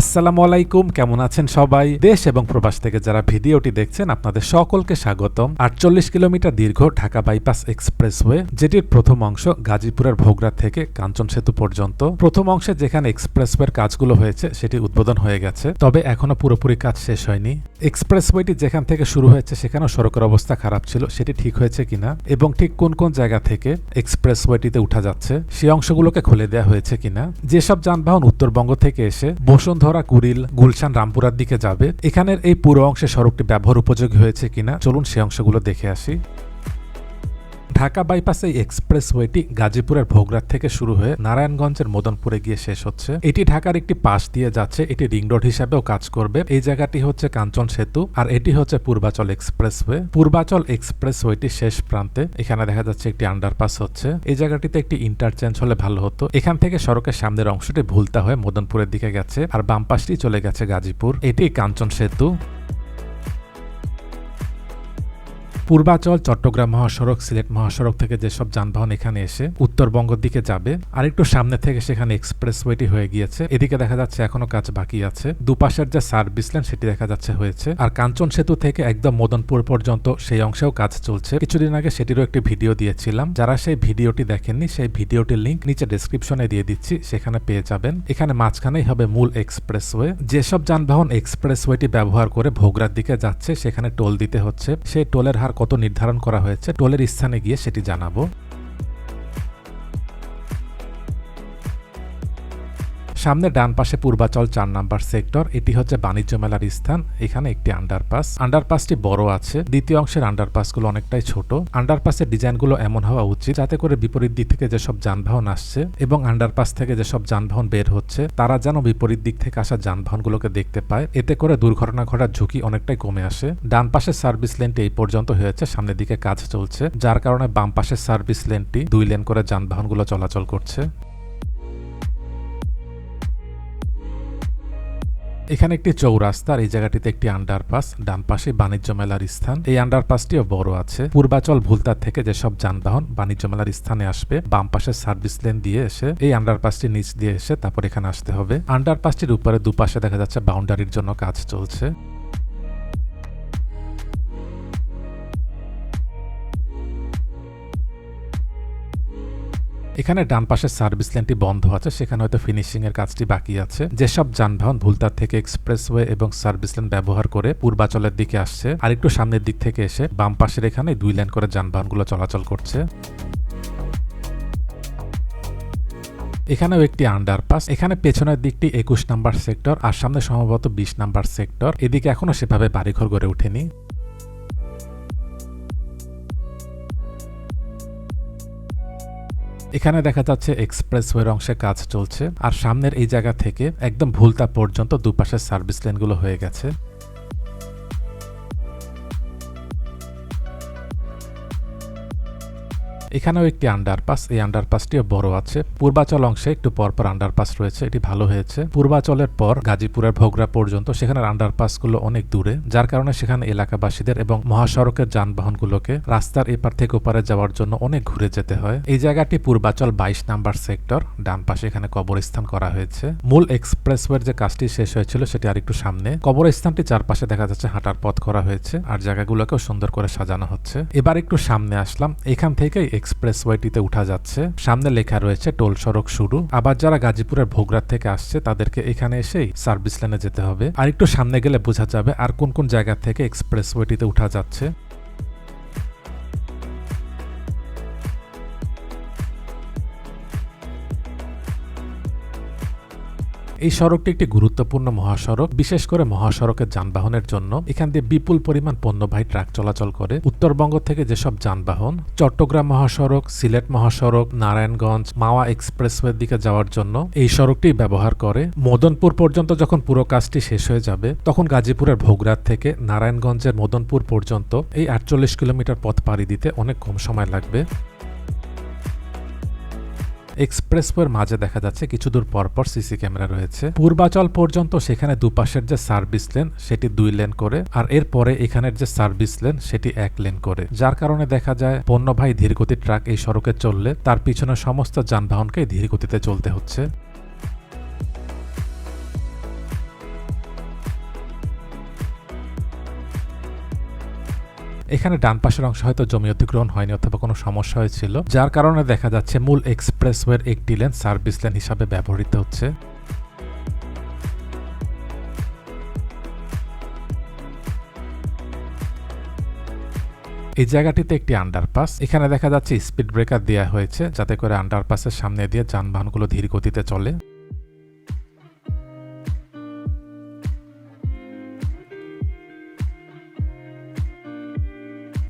আসসালামু আলাইকুম, কেমন আছেন সবাই? দেশ এবং প্রবাস থেকে যারা ভিডিওটি দেখছেন, আপনাদের সকলকে স্বাগতম। আটচল্লিশ কিলোমিটার দীর্ঘ ঢাকা বাইপাস এক্সপ্রেসওয়ে, যেটির প্রথম অংশ গাজীপুরের ভোগড়া থেকে কাঞ্চন সেতু পর্যন্ত। প্রথম অংশে যেখানে এক্সপ্রেসওয়ের কাজগুলো হয়েছে, সেটি উদ্বোধন হয়ে গেছে, তবে এখনও পুরোপুরি কাজ শেষ হয়নি। এক্সপ্রেসওয়েটি যেখান থেকে শুরু হয়েছে, সেখানেও সড়কের অবস্থা খারাপ ছিল, সেটি ঠিক হয়েছে কিনা, এবং ঠিক কোন কোন জায়গা থেকে এক্সপ্রেসওয়েটিতে উঠা যাচ্ছে সেই অংশগুলোকে খুলে দেওয়া হয়েছে কিনা। যেসব যানবাহন উত্তরবঙ্গ থেকে এসে বসুন্ধরা কুড়িল গুলশান রামপুরার দিকে যাবে। এখানের এই পুরো অংশে সড়কটি ব্যবহার উপযোগী হয়েছে কিনা? চলুন সে অংশগুলো দেখে আসি। ঢাকা বাইপাস এক্সপ্রেসওয়েটি গাজীপুরের ভোগরাত থেকে শুরু হয়ে নারায়ণগঞ্জের মদনপুরে গিয়ে শেষ হচ্ছে। এটি ঢাকার একটি পাশ দিয়ে যাচ্ছে, এটি রিং রোড হিসাবেও কাজ করবে। এই জায়গাটি হচ্ছে কাঞ্চন সেতু আর এটি হচ্ছে পূর্বাচল এক্সপ্রেসওয়ে। পূর্বাচল এক্সপ্রেসওয়েটি শেষ প্রান্তে, এখানে দেখা যাচ্ছে একটি আন্ডারপাস হচ্ছে। এই জায়গাটিতে একটি ইন্টারচেঞ্জ হলে ভালো হতো। এখান থেকে সড়কের সামনের অংশটি ভুলতা হয়ে মদনপুরের দিকে গেছে আর বাম পাশটি চলে গেছে গাজীপুর। এটি কাঞ্চন সেতু। পূর্বাচল, চট্টগ্রাম মহাসড়ক, সিলেট মহাসড়ক থেকে যেসব যানবাহন এখানে এসে উত্তরবঙ্গের দিকে যাবে আর একটু সামনে থেকে সেখানে এক্সপ্রেসওয়েটি হয়ে গিয়েছে। এদিকে দেখা যাচ্ছে এখনও কাজ বাকি আছে। দুপাশের যে সার্ভিস লেন সেটি দেখা যাচ্ছে হয়েছে। আর কাঞ্চন সেতু থেকে একদম মদনপুর পর্যন্ত সেই অংশেও কাজ চলছে। কিছুদিন আগে সেটিরও একটি ভিডিও দিয়েছিলাম। যারা সেই ভিডিওটি দেখেননি, সেই ভিডিওটির লিঙ্ক নিচে ডিসক্রিপশনে দিয়ে দিচ্ছি, সেখানে পেয়ে যাবেন। এখানে মাঝখানেই হবে মূল এক্সপ্রেসওয়ে। যেসব যানবাহন এক্সপ্রেসওয়েটি ব্যবহার করে ভোগরার দিকে যাচ্ছে, সেখানে টোল দিতে হচ্ছে। সেই টোলের হার কত নির্ধারণ করা হয়েছে টোলের স্থানে গিয়ে সেটি জানাব। সামনে ডান পাশে পূর্বাচল চার নাম্বার সেক্টর, এটি হচ্ছে বাণিজ্য মেলার স্থান, এখানে একটি আন্ডারপাস আন্ডারপাসটি বড় আছে, দ্বিতীয় অংশের আন্ডারপাসগুলো অনেকটাই ছোট। আন্ডারপাসের ডিজাইনগুলো এমন হওয়া উচিত, যাতে করে বিপরীত দিক থেকে যেসব যানবাহন আসছে এবং আন্ডারপাস থেকে যেসব যানবাহন বের হচ্ছে, তারা যেন বিপরীত দিক থেকে আসা যানবাহনগুলোকে দেখতে পায়। এতে করে দুর্ঘটনা ঘটার ঝুঁকি অনেকটাই কমে আসে। ডান পাশের সার্ভিস লেনটি এই পর্যন্ত হয়েছে, সামনের দিকে কাজ চলছে, যার কারণে বাম পাশের সার্ভিস লেনটি দুই লেন করে যানবাহনগুলো চলাচল করছে। এখানে একটি চৌরাস্তা আর এই জায়গাটিতে একটি আন্ডারপাস ডান পাশে বাণিজ্য মেলার স্থান। এই আন্ডারপাসটিও বড় আছে। পূর্বাচল ভুলতার থেকে যেসব যানবাহন বাণিজ্য মেলার স্থানে আসবে, বাম পাশে সার্ভিস লেন দিয়ে এসে এই আন্ডারপাসটি নিচ দিয়ে এসে তারপর এখানে আসতে হবে। আন্ডারপাসটির উপরে দুপাশে দেখা যাচ্ছে বাউন্ডারির জন্য কাজ চলছে। এখানে ডান পাশের সার্ভিস লেনটি বন্ধ আছে, সেখানে হয়তো ফিনিশিং এর কাজটি বাকি আছে। যেসব যানবাহন ভুলতার থেকে এক্সপ্রেসওয়ে এবং সার্ভিস লেন ব্যবহার করে পূর্বাচলের দিকে আসছে আর একটু সামনের দিক থেকে এসে বাম পাশের এখানে দুই লেন করে যানবাহনগুলো চলাচল করছে। এখানেও একটি আন্ডারপাস, এখানে পেছনের দিকটি একুশ নাম্বার সেক্টর আর সামনে সম্ভবত বিশ নাম্বার সেক্টর। এদিকে এখনও সেভাবে বাড়িঘর গড়ে ওঠেনি। এখানে দেখা যাচ্ছে এক্সপ্রেসওয়ের অংশে কাজ চলছে, আর সামনের এই জায়গা থেকে একদম ভুলতা পর্যন্ত দুপাশের সার্ভিস লেনগুলো হয়ে গেছে। এখানেও একটি আন্ডারপাস এই আন্ডারপাসটিও বড় আছে। পূর্বাচল অংশে একটু পরপর আন্ডারপাস রয়েছে, এটি ভালো হয়েছে। পূর্বাচলের পর গাজীপুরের ভোগরা পর্যন্ত সেখানে আন্ডারপাসগুলো অনেক দূরে, যার কারণে সেখানে এলাকাবাসীদের এবং মহাসড়কের যানবাহনগুলোকে রাস্তার এপার থেকে ওপারে যাওয়ার জন্য অনেক ঘুরে যেতে হয়। এই জায়গাটি পূর্বাচল বাইশ নাম্বার সেক্টর, ডান পাশে এখানে কবরস্থান করা হয়েছে। মূল এক্সপ্রেসওয়ের যে কাজটি শেষ হয়েছিল সেটি আর একটু সামনে। কবরস্থানটি চারপাশে দেখা যাচ্ছে হাঁটার পথ করা হয়েছে, আর জায়গাগুলোকেও সুন্দর করে সাজানো হচ্ছে। এবার একটু সামনে আসলাম, এখান থেকেই এক্সপ্রেসওয়েটিতে উঠা যাচ্ছে। সামনে লেখা রয়েছে, টোল সড়ক শুরু। আবার যারা গাজীপুরের ভোগরাত থেকে আসছে, তাদেরকে এখানে এসেই সার্ভিস লেনে যেতে হবে। আর একটু সামনে গেলে বোঝা যাবে আর কোন কোন জায়গা থেকে এক্সপ্রেসওয়েটিতে উঠা যাচ্ছে। এই সড়কটি একটি গুরুত্বপূর্ণ মহাসড়ক, বিশেষ করে মহাসড়কের যানবাহনের জন্য। এখান দিয়ে বিপুল পরিমাণ পণ্যবাহী ট্রাক চলাচল করে। উত্তরবঙ্গ থেকে যেসব যানবাহন, চট্টগ্রাম মহাসড়ক, সিলেট মহাসড়ক, নারায়ণগঞ্জ, মাওয়া এক্সপ্রেসওয়ের দিকে যাওয়ার জন্য এই সড়কটি ব্যবহার করে। মদনপুর পর্যন্ত যখন পুরো কাজটি শেষ হয়ে যাবে, তখন গাজীপুরের ভোগরাত থেকে নারায়ণগঞ্জের মদনপুর পর্যন্ত এই আটচল্লিশ কিলোমিটার পথ পাড়ি দিতে অনেক কম সময় লাগবে। এক্সপ্রেসওয়ের মাঝে দেখা যাচ্ছে কিছু দূর পরপর সিসি ক্যামেরা রয়েছে। পূর্বাচল পর্যন্ত সেখানে দুপাশের যে সার্ভিস লেন, সেটি দুই লেন করে, আর এরপরে এখানের যে সার্ভিস লেন, সেটি এক লেন করে। যার কারণে দেখা যায় পণ্যবাহী ধীরগতি ট্রাক এই সড়কে চললে তার পিছনে সমস্ত যানবাহনকে ধীরগতিতে চলতে হচ্ছে। এখানে ডান পাশের অংশ হয়তো জমি অধিগ্রহণ হয়নি অথবা কোনো সমস্যা হয়েছিল, যার কারণে দেখা যাচ্ছে মূল এক্সপ্রেসওয়ের একটি লেন সার্ভিস লেন হিসাবে ব্যবহৃত হচ্ছে। এই জায়গাটিতে একটি আন্ডারপাস এখানে দেখা যাচ্ছে স্পিড ব্রেকার দেওয়া হয়েছে, যাতে করে আন্ডারপাসের সামনে দিয়ে যানবাহনগুলো ধীর গতিতে চলে।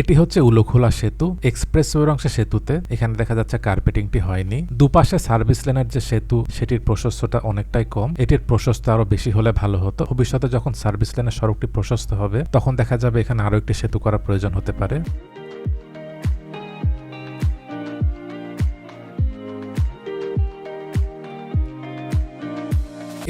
এটি হচ্ছে উলুখোলা সেতু এক্সপ্রেসওয়ের অংশে সেতুতে। এখানে দেখা যাচ্ছে কার্পেটিংটি হয়নি। দুপাশে সার্ভিস লেনের যে সেতু, সেটির প্রশস্ততা অনেকটাই কম। এটির প্রশস্ত আরও বেশি হলে ভালো হতো। ভবিষ্যতে যখন সার্ভিস লেনের সড়কটি প্রশস্ত হবে, তখন দেখা যাবে এখানে আরও একটি সেতু করার প্রয়োজন হতে পারে।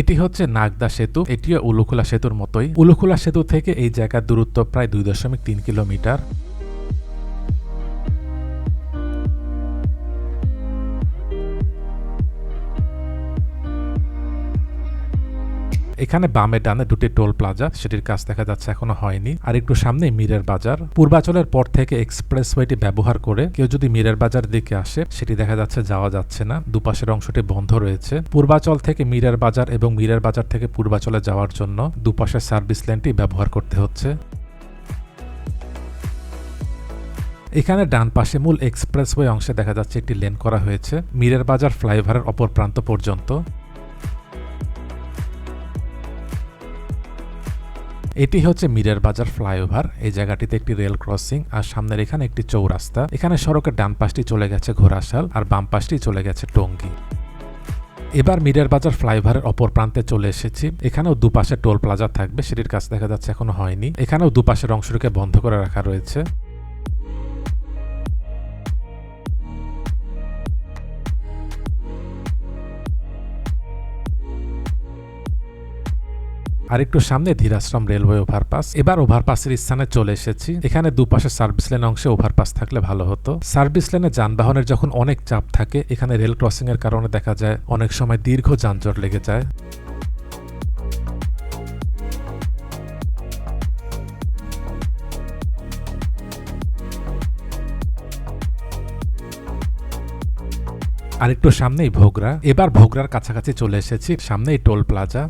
এটি হচ্ছে নাগদা সেতু। এটিও উলুখোলা সেতুর মতোই। উলুখোলা সেতু থেকে এই জায়গার দূরত্ব প্রায় দুই দশমিক তিন কিলোমিটার। এখানে বামে ডানে দুটি টোল প্লাজা, সেটির কাজ দেখা যাচ্ছে এখনও হয়নি। আর একটু সামনে মিরের বাজার। পূর্বাচলের পর থেকে এক্সপ্রেসওয়েটি ব্যবহার করে কেউ যদি মিরের বাজার দিকে আসে, সেটি দেখা যাচ্ছে যাওয়া যাচ্ছে না। দুপাশের অংশটি বন্ধ রয়েছে। পূর্বাচল থেকে মিরের বাজার এবং মিরের বাজার থেকে পূর্বাচলে যাওয়ার জন্য দুপাশের সার্ভিস লেনটি ব্যবহার করতে হচ্ছে। এখানে ডান পাশে মূল এক্সপ্রেসওয়ে অংশে দেখা যাচ্ছে একটি লেন করা হয়েছে। মিরের বাজার ফ্লাইওভারের অপর প্রান্ত পর্যন্ত। এটি হচ্ছে মিরের বাজার ফ্লাইওভার। এই জায়গাটিতে একটি রেল ক্রসিং আর সামনের এখানে একটি চৌরাস্তা। এখানে সড়কের ডান পাশটি চলে গেছে ঘোড়াশাল আর বাম পাশটি চলে গেছে টঙ্গী। এবার মিরের বাজার ফ্লাইওভারের অপর প্রান্তে চলে এসেছি। এখানেও দুপাশে টোল প্লাজা থাকবে, সেটির কাজ দেখা যাচ্ছে এখনও হয়নি। এখানেও দুপাশের অংশটিকে বন্ধ করে রাখা রয়েছে। আর একটু সামনে ধীরাশ্রম রেলওয়ে ওভারপাস। এবার ওভারপাসের স্থানে চলে এসেছি। এখানে দুপাশে সার্ভিস লেন অংশে ওভারপাস থাকলে ভালো হতো। সার্ভিস লেনে যানবাহনের যখন অনেক চাপ থাকে, এখানে রেল ক্রসিং এর কারণে দেখা যায় অনেক সময় দীর্ঘ যানজট লেগে যায়। আর একটু সামনেই ভোগরা। এবার ভোগরার কাছাকাছি চলে এসেছি, সামনেই টোল প্লাজা।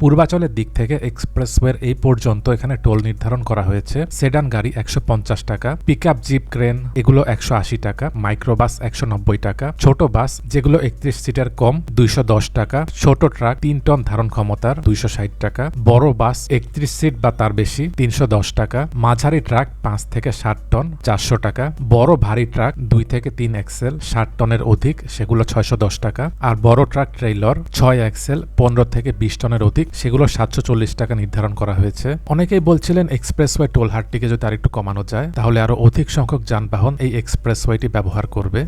পূর্বাচলের দিক থেকে এক্সপ্রেসওয়ের এই পর্যন্ত এখানে টোল নির্ধারণ করা হয়েছে। সেডান গাড়ি একশো পঞ্চাশ টাকা পিক আপ জিপ ক্রেন এগুলো একশো আশি টাকা, মাইক্রোবাস একশো নব্বই টাকা, ছোট বাস যেগুলো একত্রিশ সিটের কম দুইশো দশ টাকা, ছোট ট্রাক তিন টন ধারণ ক্ষমতার দুইশো ষাট টাকা, বড় বাস একত্রিশ সিট বা তার বেশি তিনশো দশ টাকা, মাঝারি ট্রাক পাঁচ থেকে ষাট টন চারশো টাকা, বড় ভারী ট্রাক দুই থেকে তিন এক্সেল ষাট টনের অধিক সেগুলো ছয়শো দশ টাকা, আর বড় ট্রাক ট্রেইলর ছয় এক্সেল পনেরো থেকে বিশ টনের অধিক সেগুলো সাতশো চল্লিশ টাকা নির্ধারণ করা হয়েছে। অনেকেই বলছিলেন এক্সপ্রেসওয়ে টোল হারটিকে যদি আরেকটু কমানো যায়, তাহলে আরও অধিক সংখ্যক যানবাহন এই এক্সপ্রেসওয়েটি ব্যবহার করবে।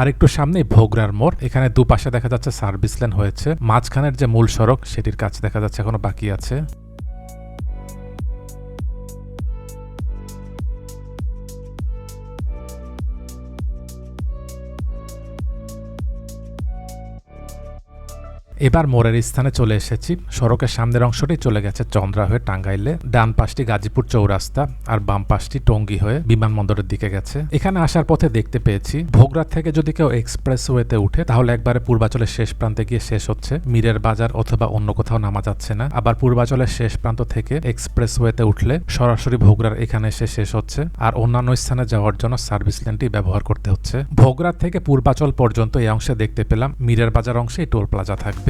আর একটু সামনে ভোগরার মোড়, এখানে দুপাশে দেখা যাচ্ছে সার্ভিস লেন হয়েছে। মাঝখানের যে মূল সড়ক, সেটির কাছে দেখা যাচ্ছে এখনও বাকি আছে। এবার মোড়ের স্থানে চলে এসেছি। সড়কের সামনের অংশটি চলে গেছে চন্দ্রা হয়ে টাঙ্গাইলে। ডান পাশটি গাজীপুর চৌরাস্তা আর বাম পাশটি টঙ্গী হয়ে বিমানবন্দরের দিকে গেছে। এখানে আসার পথে দেখতে পেয়েছি, ভোগরাত থেকে যদি কেউ এক্সপ্রেস ওয়েতে উঠে, তাহলে একবারে পূর্বাচলের শেষ প্রান্তে গিয়ে শেষ হচ্ছে। মিরের বাজার অথবা অন্য কোথাও নামা যাচ্ছে না। আবার পূর্বাচলের শেষ প্রান্ত থেকে এক্সপ্রেস ওয়েতে উঠলে সরাসরি ভোগরার এখানে এসে শেষ হচ্ছে। আর অন্যান্য স্থানে যাওয়ার জন্য সার্ভিস লেনটি ব্যবহার করতে হচ্ছে। ভোগরাত থেকে পূর্বাচল পর্যন্ত এই অংশে দেখতে পেলাম, মিরের বাজার অংশে টোল প্লাজা থাকবে।